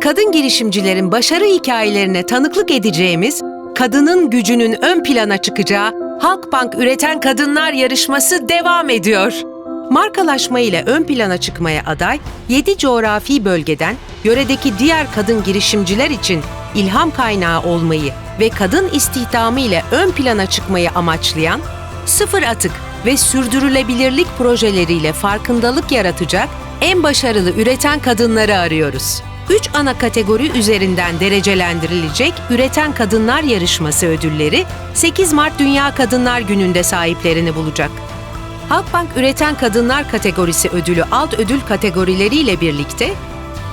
kadın girişimcilerin başarı hikayelerine tanıklık edeceğimiz, kadının gücünün ön plana çıkacağı Halkbank Üreten Kadınlar Yarışması devam ediyor. Markalaşma ile ön plana çıkmaya aday 7 coğrafi bölgeden yöredeki diğer kadın girişimciler için ilham kaynağı olmayı ve kadın istihdamı ile ön plana çıkmayı amaçlayan sıfır atık ve sürdürülebilirlik projeleriyle farkındalık yaratacak en başarılı üreten kadınları arıyoruz. 3 ana kategori üzerinden derecelendirilecek Üreten Kadınlar Yarışması ödülleri 8 Mart Dünya Kadınlar Günü'nde sahiplerini bulacak. Halkbank Üreten Kadınlar kategorisi ödülü alt ödül kategorileriyle birlikte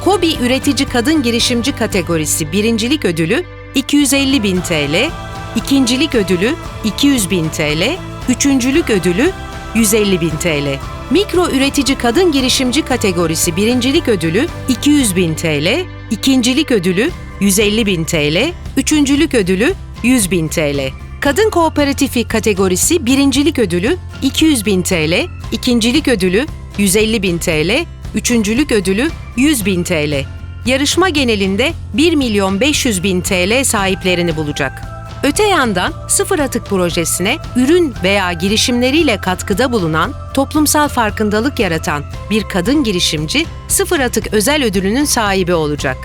Kobi Üretici Kadın Girişimci kategorisi birincilik ödülü 250 bin TL, ikincilik ödülü 200 bin TL, üçüncülük ödülü 150 bin TL. Mikro Üretici Kadın Girişimci kategorisi birincilik ödülü 200 bin TL, ikincilik ödülü 150 bin TL, üçüncülük ödülü 100 bin TL. Kadın Kooperatifi kategorisi birincilik ödülü 200 bin TL, ikincilik ödülü 150 bin TL, üçüncülük ödülü 100 bin TL. Yarışma genelinde 1 milyon 500 bin TL sahiplerini bulacak. Öte yandan sıfır atık projesine ürün veya girişimleriyle katkıda bulunan, toplumsal farkındalık yaratan bir kadın girişimci sıfır atık özel ödülünün sahibi olacak.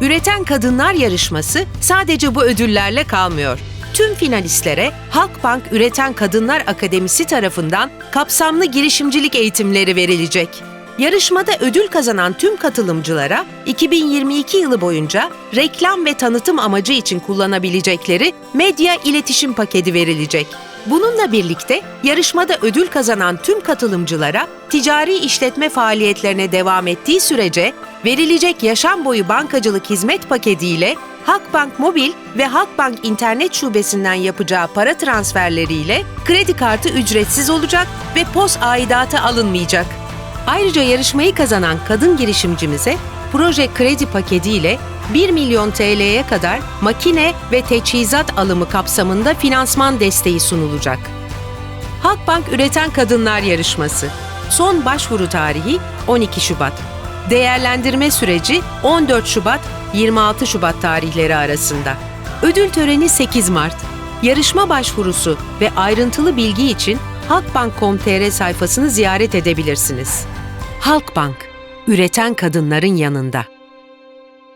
Üreten Kadınlar Yarışması sadece bu ödüllerle kalmıyor. Tüm finalistlere Halkbank Üreten Kadınlar Akademisi tarafından kapsamlı girişimcilik eğitimleri verilecek. Yarışmada ödül kazanan tüm katılımcılara 2022 yılı boyunca reklam ve tanıtım amacı için kullanabilecekleri medya iletişim paketi verilecek. Bununla birlikte yarışmada ödül kazanan tüm katılımcılara ticari işletme faaliyetlerine devam ettiği sürece verilecek yaşam boyu bankacılık hizmet paketiyle Halkbank Mobil ve Halkbank İnternet Şubesinden yapacağı para transferleriyle kredi kartı ücretsiz olacak ve POS aidatı alınmayacak. Ayrıca yarışmayı kazanan kadın girişimcimize proje kredi paketiyle 1 milyon TL'ye kadar makine ve teçhizat alımı kapsamında finansman desteği sunulacak. Halkbank Üreten Kadınlar Yarışması. Son başvuru tarihi 12 Şubat. Değerlendirme süreci 14 Şubat 26 Şubat tarihleri arasında. Ödül töreni 8 Mart. Yarışma başvurusu ve ayrıntılı bilgi için halkbank.com.tr sayfasını ziyaret edebilirsiniz. Halkbank, üreten kadınların yanında.